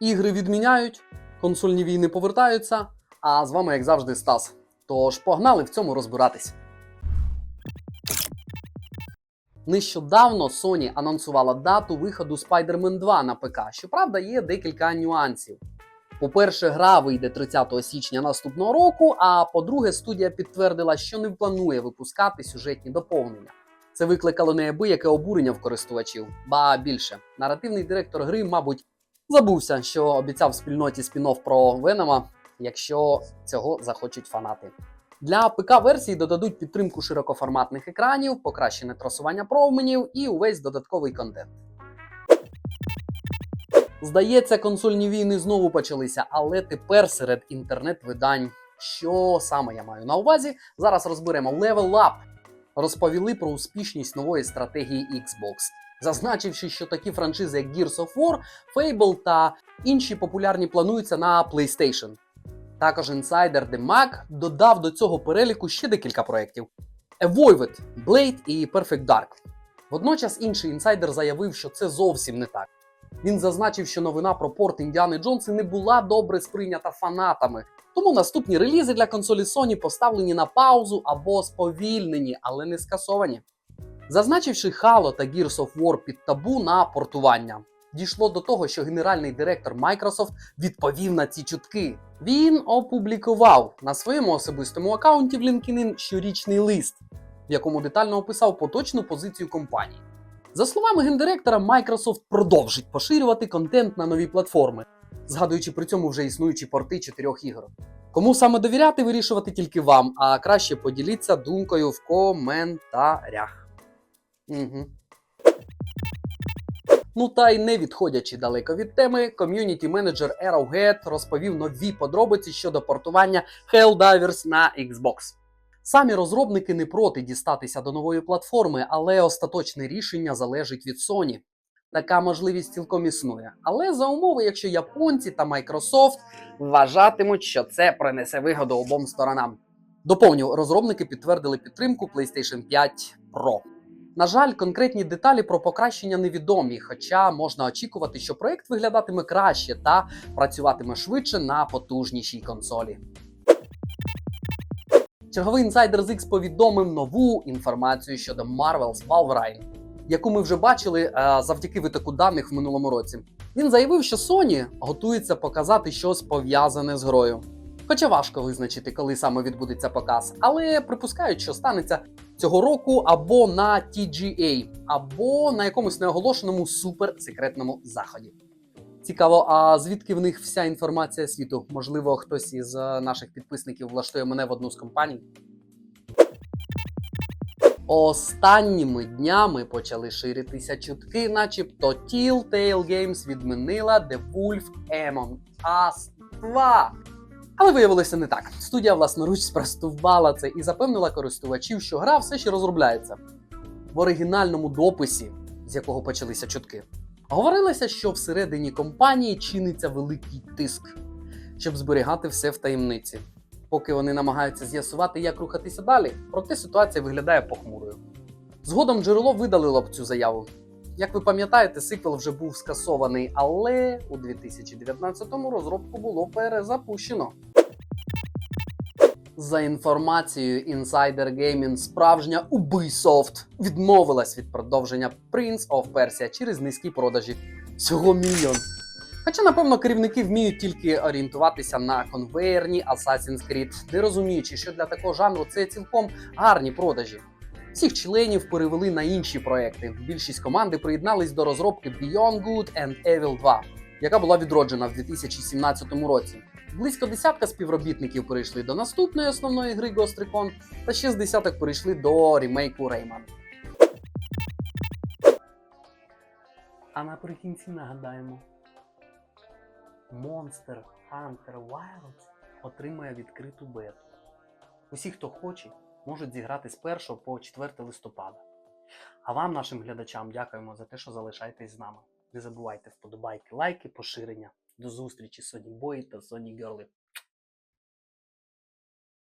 Ігри відміняють, консольні війни повертаються. А з вами, як завжди, Стас. Тож погнали в цьому розбиратись. Нещодавно Sony анонсувала дату виходу Spider-Man 2 на ПК. Щоправда, є декілька нюансів. По-перше, гра вийде 30 січня наступного року. А по-друге, студія підтвердила, що не планує випускати сюжетні доповнення. Це викликало неабияке обурення в користувачів. Ба більше, наративний директор гри, мабуть, забувся, що обіцяв спільноті спін-офф про Венома, якщо цього захочуть фанати. Для ПК-версії додадуть підтримку широкоформатних екранів, покращене трасування променів і увесь додатковий контент. Здається, консольні війни знову почалися, але тепер серед інтернет-видань. Що саме я маю на увазі? Зараз розберемо Level Up. Розповіли про успішність нової стратегії Xbox, зазначивши, що такі франшизи, як Gears of War, Fable та інші популярні плануються на PlayStation. Також інсайдер The Mag додав до цього переліку ще декілька проєктів: Evolved, Blade і Perfect Dark. Водночас інший інсайдер заявив, що це зовсім не так. Він зазначив, що новина про порт Індіани Джонси не була добре сприйнята фанатами, тому наступні релізи для консолі Sony поставлені на паузу або сповільнені, але не скасовані. Зазначивши Halo та Gears of War під табу на портування, дійшло до того, що генеральний директор Microsoft відповів на ці чутки. Він опублікував на своєму особистому аккаунті в LinkedIn щорічний лист, в якому детально описав поточну позицію компанії. За словами гендиректора, Microsoft продовжить поширювати контент на нові платформи, згадуючи при цьому вже існуючі порти чотирьох ігор. Кому саме довіряти, вирішувати тільки вам, а краще поділіться думкою в коментарях. Угу. Ну та й не відходячи далеко від теми, ком'юніті менеджер Arrowhead розповів нові подробиці щодо портування Helldivers на Xbox. Самі розробники не проти дістатися до нової платформи, але остаточне рішення залежить від Sony. Така можливість цілком існує. Але за умови, якщо японці та Microsoft вважатимуть, що це принесе вигоду обом сторонам. Доповню, розробники підтвердили підтримку PlayStation 5 Pro. На жаль, конкретні деталі про покращення невідомі, хоча можна очікувати, що проект виглядатиме краще та працюватиме швидше на потужнішій консолі. Черговий інсайдер з X повідомив нову інформацію щодо Marvel's Wolverine, яку ми вже бачили е, завдяки витоку даних в минулому році. Він заявив, що Sony готується показати щось пов'язане з грою. Хоча важко визначити, коли саме відбудеться показ, але припускають, що станеться цього року або на TGA, або на якомусь неоголошеному суперсекретному заході. Цікаво, а звідки в них вся інформація світу? Можливо, хтось із е, наших підписників влаштує мене в одну з компаній. Останніми днями почали ширитися чутки, начебто Telltale Games відмінила The Wolf Among Us 2. Але виявилося не так. Студія власноруч спростувала це і запевнила користувачів, що гра все ще розробляється. В оригінальному дописі, з якого почалися чутки, говорилося, що всередині компанії чиниться великий тиск, щоб зберігати все в таємниці. Поки вони намагаються з'ясувати, як рухатися далі, проте ситуація виглядає похмурою. Згодом джерело видалило б цю заяву. Як ви пам'ятаєте, сиквел вже був скасований, але у 2019-му розробку було перезапущено. За інформацією Insider Gaming, справжня Ubisoft відмовилась від продовження Prince of Persia через низькі продажі. Всього мільйон. Хоча, напевно, керівники вміють тільки орієнтуватися на конвейерні Assassin's Creed, не розуміючи, що для такого жанру це цілком гарні продажі. Всіх членів перевели на інші проекти. Більшість команди приєднались до розробки Beyond Good and Evil 2, яка була відроджена в 2017 році. Близько десятка співробітників перейшли до наступної основної гри Recon, та ще з десяток перейшли до ремейку Rayman. А наприкінці нагадаємо: Monster Hunter Wilds отримає відкриту бету. Усі, хто хоче, можуть зіграти з 1 по 4 листопада. А вам, нашим глядачам, дякуємо за те, що залишаєтесь з нами. Не забувайте вподобайки, лайки, поширення. До зустрічі Sonic Boy та Sonic Girl.